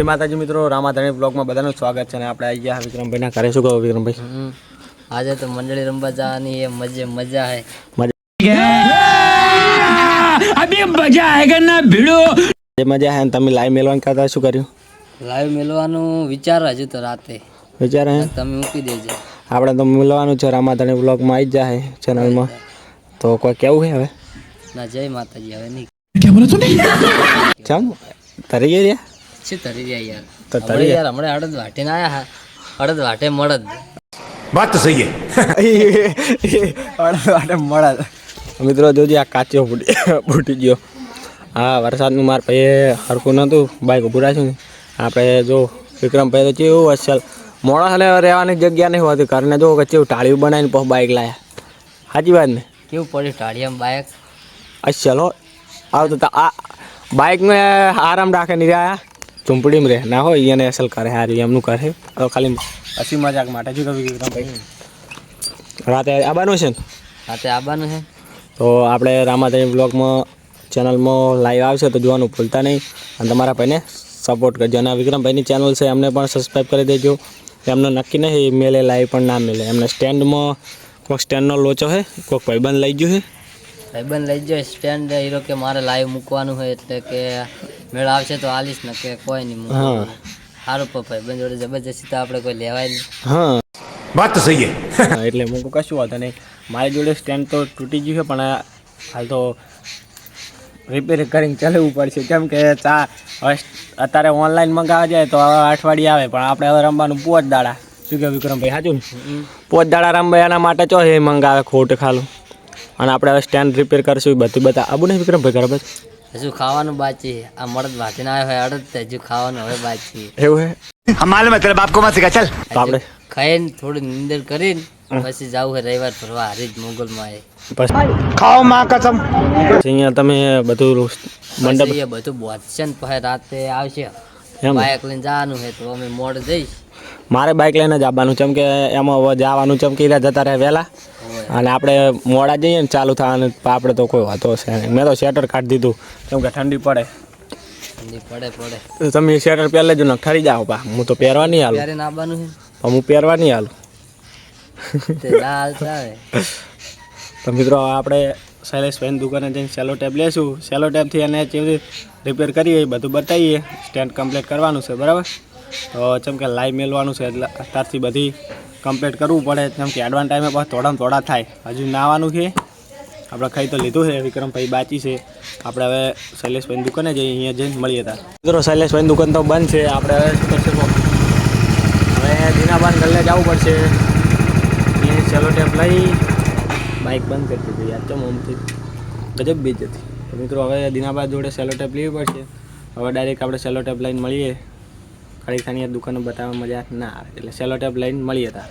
જય માતાજી મિત્રો રામાધાણી બ્લોગમાં બધાનું સ્વાગત છે અને આપણે આવી ગયા વિક્રમભાઈના ઘરે. શું કહો વિક્રમભાઈ? આજે તો મંડળી રમવા જવાની એ મજે મજા હે. એમ મજા ભીડો જે મજા હે તમે લાઈવ મેળવાનું કરતા શું કર્યું? લાઈવ મેલવાનું વિચાર હજુ તો રાતે. વિચાર હે? તમે મૂકી દેજો. આપણે તો મેળવાનું છે રામાધાણી બ્લોગમાં આવી જાય ચેનલમાં તો કોઈ કેવું છે હવે? ના જય માતાજી હવે નહીં. ચાલ તરી ગયા છે તરી રહ્યા યાર. તરી યાર હમણે અડદ વાટે ના આયા. અડદ વાટે મળદ. વાત તો સહી અડદ વાટે મળદ. મિત્રો જોજે આ કાચો ફૂટી ફૂટી ગયો. હા વરસાદનું માર ભાઈએ હરખું નહોતું. બાઈક ઊભું રાખ્યું આપણે જો વિક્રમભાઈ તો કેવું અસલ. મોડા હલે રહેવાની જગ્યા નહીં હોતી. ઘરને જો કેવું ટાળિયું બનાવીને પછી બાઈક લાયા. સાચી વાત ને? કેવું પડ્યું ટાળિયામાં બાઈક? અસલ હો. આવતો આ બાઈકને આરામ રાખે નહીં રહ્યા. ઝૂંપડીમાં રહે ના હોય એને અસલ કરે હારી એમનું કરે. ખાલી હસી મજાક માટે શું કહ્યું વિક્રમભાઈ રાતે આવવાનું છે ને? રાતે આવવાનું છે? તો આપણે રામાધણી બ્લોગમાં ચેનલમાં લાઈવ આવશે તો જોવાનું ભૂલતા નહીં. અને તમારા ભાઈને સપોર્ટ કરજો. અને આ વિક્રમભાઈની ચેનલ છે એમને પણ સબસ્ક્રાઈબ કરી દેજો. એમને નક્કી નહીં મેલે લાઈવ પણ ના મેલે. એમને સ્ટેન્ડમાં કોઈક સ્ટેન્ડનો લોચો છે કોઈક ભાઈબંધ લઈ ગયું છે. ભાઈબંધ લઈ જાય સ્ટેન્ડ હીરો કે મારે લાઈવ મૂકવાનું હોય એટલે કે મેળ આવશે તો આલીશ ને કે કોઈ નહીં હા. સારું પપ્પા બંધ જબરજસ્તી તો આપણે કોઈ લેવાય નહીં. હા. વાત તો સહી એટલે હું કશું વાત નહીં. મારી જોડે સ્ટેન્ડ તો તૂટી ગયું છે પણ હાલ તો રિપેર કરીને ચલાવવું પડશે. કેમ કે ચા હવે અત્યારે ઓનલાઈન મંગાવવા જાય તો હવે અઠવાડિયે આવે પણ આપણે હવે રમવાનું પોચ દાડા. શું કે વિક્રમભાઈ સાચું ને? પોચ દાડા રમવા એના માટે ચો એ મંગાવે ખોટ ખાલું? અને આપણે હવે સ્ટેન્ડ રિપેર કરશું બધું બધા આબુ નહીં વિક્રમભાઈ બરાબર હજુ ખાવાનું બાકી આ મરદ ભાગી ના હોય અડદ હજુ ખાવાનું હવે બાકી એવું હે? અમારે મેં તારા બાપકો માં શીખા ચાલ. આપણે ખાઈને થોડી નિંદર કરીને પછી જાવું હે રવિવાર ફરવા હરીજ મોગલ માં ખાઓ માં કસમ. અહીંયા તમે બધું મંડપ બધું બોચન પછી રાતે આવશે. બાઇક લઈને જવાનું હે તો અમે મોડ જઈશ. મારે બાઇક લઈને જ આવવાનું છે. કે એમાં હવે જવાનું ચમકી રહ્યા જતા રહે વહેલા. અને આપણે મોડા જઈએ ને ચાલુ થવાનું આપણે તો કોઈ વાતો છે મેં તો શેટર કાઢી દીધું. કેમ કે ઠંડી પડે. પડે પડે. તમે શેટર પહેલે જ ન ઠરી જાઓ પા હું તો પહેરવા નહીં હાલું. આવવાનું પણ હું પહેરવા નહીં હાલું. છે તો મિત્રો આપણે શૈલેષભાઈની દુકાને જઈને સેલો ટેપ લેશું. સેલો ટેપથી એને કેવી રિપેર કરીએ બધું બતાવીએ. સ્ટેન્ડ કમ્પ્લીટ કરવાનું છે બરાબર? તો જેમ કે લાઈવ મેળવાનું છે એટલે અત્યારથી બધી કમ્પ્લીટ કરવું પડે. જેમ કે એડવાન્સ ટાઈમે પણ થોડા થોડા થાય. હજુ નાવાનું છે. આપણે ખાઈ તો લીધું છે. વિક્રમભાઈ બાચી છે. આપણે હવે શૈલેષભાઈની દુકાને જઈએ. અહીંયા જઈને મળીએ હતા મિત્રો, શૈલેષભાઈની દુકાન તો બંધ છે. આપણે હવે? હવે દીનાબાન ગલ્લે જવું પડશે. એ ટેપ લઈ બાઇક બંધ કરી દીધી. યાર, ચમ ઓમથી ગજબ બીજ હતી. મિત્રો, હવે દીનાબાદ જોડે સેલો ટેપ લેવી પડશે. હવે ડાયરેક્ટ આપણે સેલો ટેપ લઈને મળીએ. ખાલી ખાની દુકાને બતાવવા મજા ના આવે, એટલે સેલો ટેપ લઈને મળીએ હતા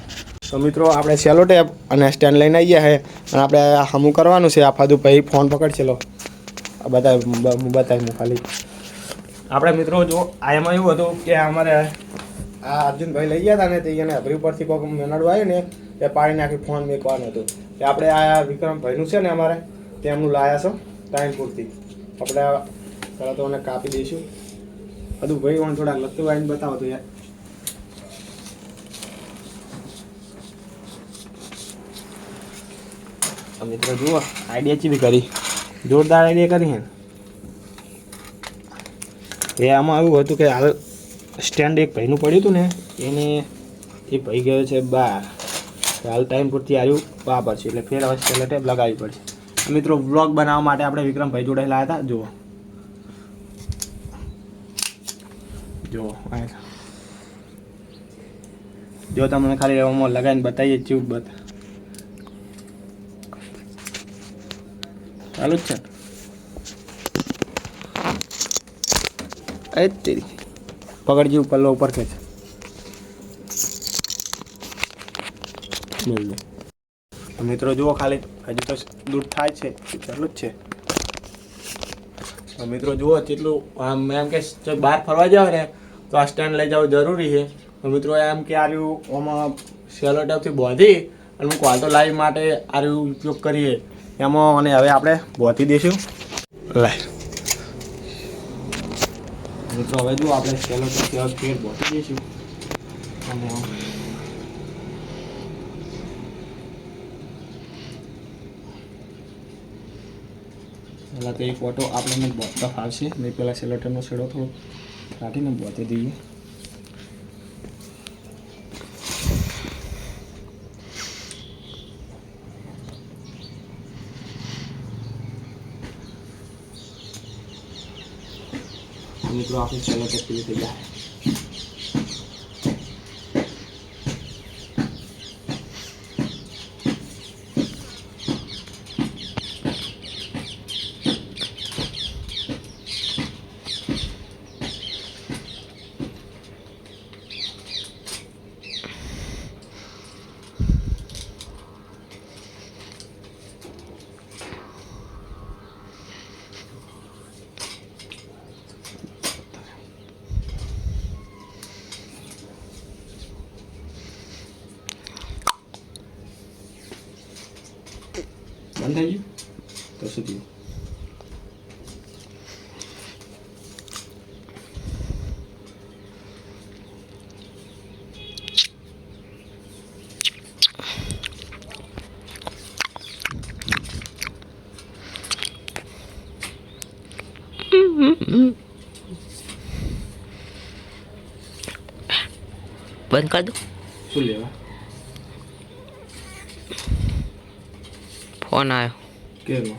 તો મિત્રો, આપણે સેલો ટેપ અને સ્ટેન્ડ લઈને આવી ગયા છે અને આપણે હમું કરવાનું છે, આ ફાદુ ભાઈ ફોન પકડશે, લો. બતાવ બતાવી હું ખાલી. આપણે મિત્રો, જો, આ એમાં એવું હતું કે અમારે આ અર્જુનભાઈ લઈ ગયા હતા ને, તે એને અભરી ઉપરથી કોઈક મેનાડું આવ્યું ને, એ પાડી નાખી ફોન મેકવાનું હતું. કે આપણે આ વિક્રમભાઈનું છે ને અમારે, તેમનું લાયા છો ટાઈમ પૂરતી આપણે પહેલાં તો એને કાપી દઈશું. બધું ભાઈ પણ થોડા લત્તું વાળીને બતાવો તો યાર. મિત્રો જુઓ આઈડિયા ચીવી કરી? જોરદાર આઈડિયા કરી હે એ આમાં એવું હતું કે હાલ સ્ટેન્ડ એક ભાઈનું પડ્યું હતું ને, એને એ ભાઈ ગયો છે, બા, હાલ ટાઈમ પૂરતી આવ્યું બા છે એટલે ફેર હવે છેલ્લે ટેપ લગાવવી પડશે મિત્રો બ્લોગ બનાવવા માટે આપણે વિક્રમભાઈ જોડે લાવ્યા હતા. જુઓ. આ. જો તમને ખાલી એવામાં લગાવીને બતાવીએ ચૂપ બતા ચાલુ જ છે. એ જ તેરી. પકડજી ઉપર લો ઉપર ખેંચ. મિત્રો જુઓ ખાલી, હજી તો દૂર થાય છે. ચાલુ જ છે. મિત્રો જુઓ જેટલું આમ એમ કે બહાર ફરવા જાવ ને તો આ સ્ટેન્ડ લઈ જવું જરૂરી છે. તો મિત્રો એમ કે આર્યું આમાં સેલો ટેપથી બોધી અને હું હાલ તો લાઈવ માટે આર્યું ઉપયોગ કરીએ. એમાં અને હવે આપણે બોધી દઈશું. લાઈવ મિત્રો હવે જો આપણે સેલો ટેપથી હવે ફેર જઈશું અને પહેલાં તો એક ઓટો આપણે બોતતા ફાવશે નહીં પહેલાં સેલોટેપનો છેડો થોડો કાઢીને બોતી દઈએ. મિત્રો, આપણે સેલોટેપ પૂરી થઈ બંધ થઈ ગયું તો શું થયું બંધ કરી દો શું લેવા ફોન આવ્યો. કેનો?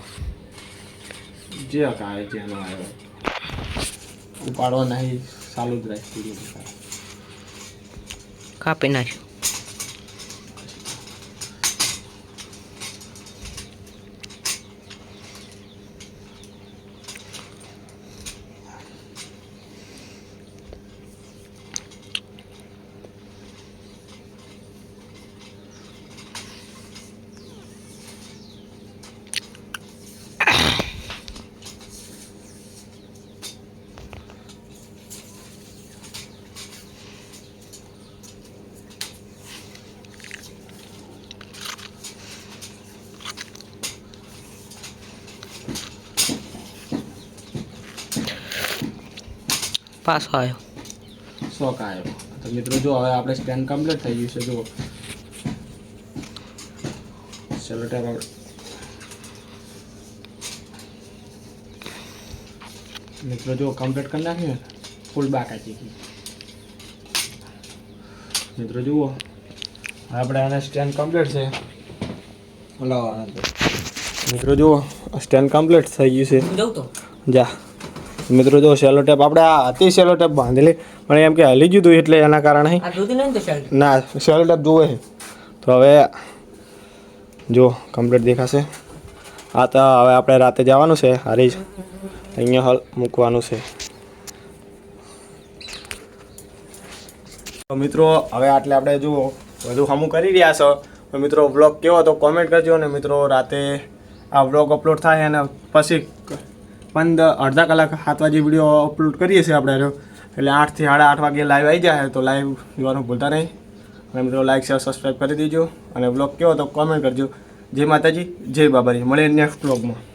જે કાય જેનો આવ્યો. ઉપાડવા નહીં ચાલુ જ રાખી કાપી નાખ્યો. પાછો આવ્યો. શોખ આવ્યો. તો મિત્રો જો હવે આપણે સ્કેન કમ્પ્લીટ થઈ ગયું છે જુઓ. ચલો ટેપ આપણે મિત્રો જો કમ્પ્લીટ કરી નાખ્યું ફૂલ બાક આપી ગઈ મિત્રો જુઓ આપણે આને સ્ટેન્ડ કમ્પ્લીટ છે. હલાવવાના મિત્રો જુઓ સ્ટેન્ડ કમ્પ્લીટ થઈ ગયું છે. જાઉં તો? જા. મિત્રો જો સેલો ટેપ આપણે આ હતી સેલો ટેપ બાંધેલી પણ એમ કે હલી ગયું એટલે એના કારણે તો ના સેલો ટેપ જુએ છે. તો હવે જો કમ્પ્લીટ દેખાશે. આ તો હવે આપણે રાતે જવાનું છે હારી જ અહીંયા હાલ મૂકવાનું છે. તો મિત્રો હવે આટલે આપણે જુઓ બધું હમું કરી રહ્યા છો. તો મિત્રો બ્લોગ કેવો હતો કોમેન્ટ કરજો અને મિત્રો રાતે આ બ્લોગ અપલોડ થાય અને પછી પંદર, અડધા કલાક, સાત વાગે વીડિયો અપલોડ કરીએ છીએ આપણે. એટલે આઠથી સાડા આઠ વાગે લાઈવ આવી જાય, તો લાઈવ જોવાનું ભૂલતા નહીં. અને મિત્રો લાઈક શેર સબસ્ક્રાઈબ કરી દેજો. અને બ્લોગ કેવો તો કોમેન્ટ કરજો. જય માતાજી, જય બાબાજી. મળે નેક્સ્ટ બ્લોગમાં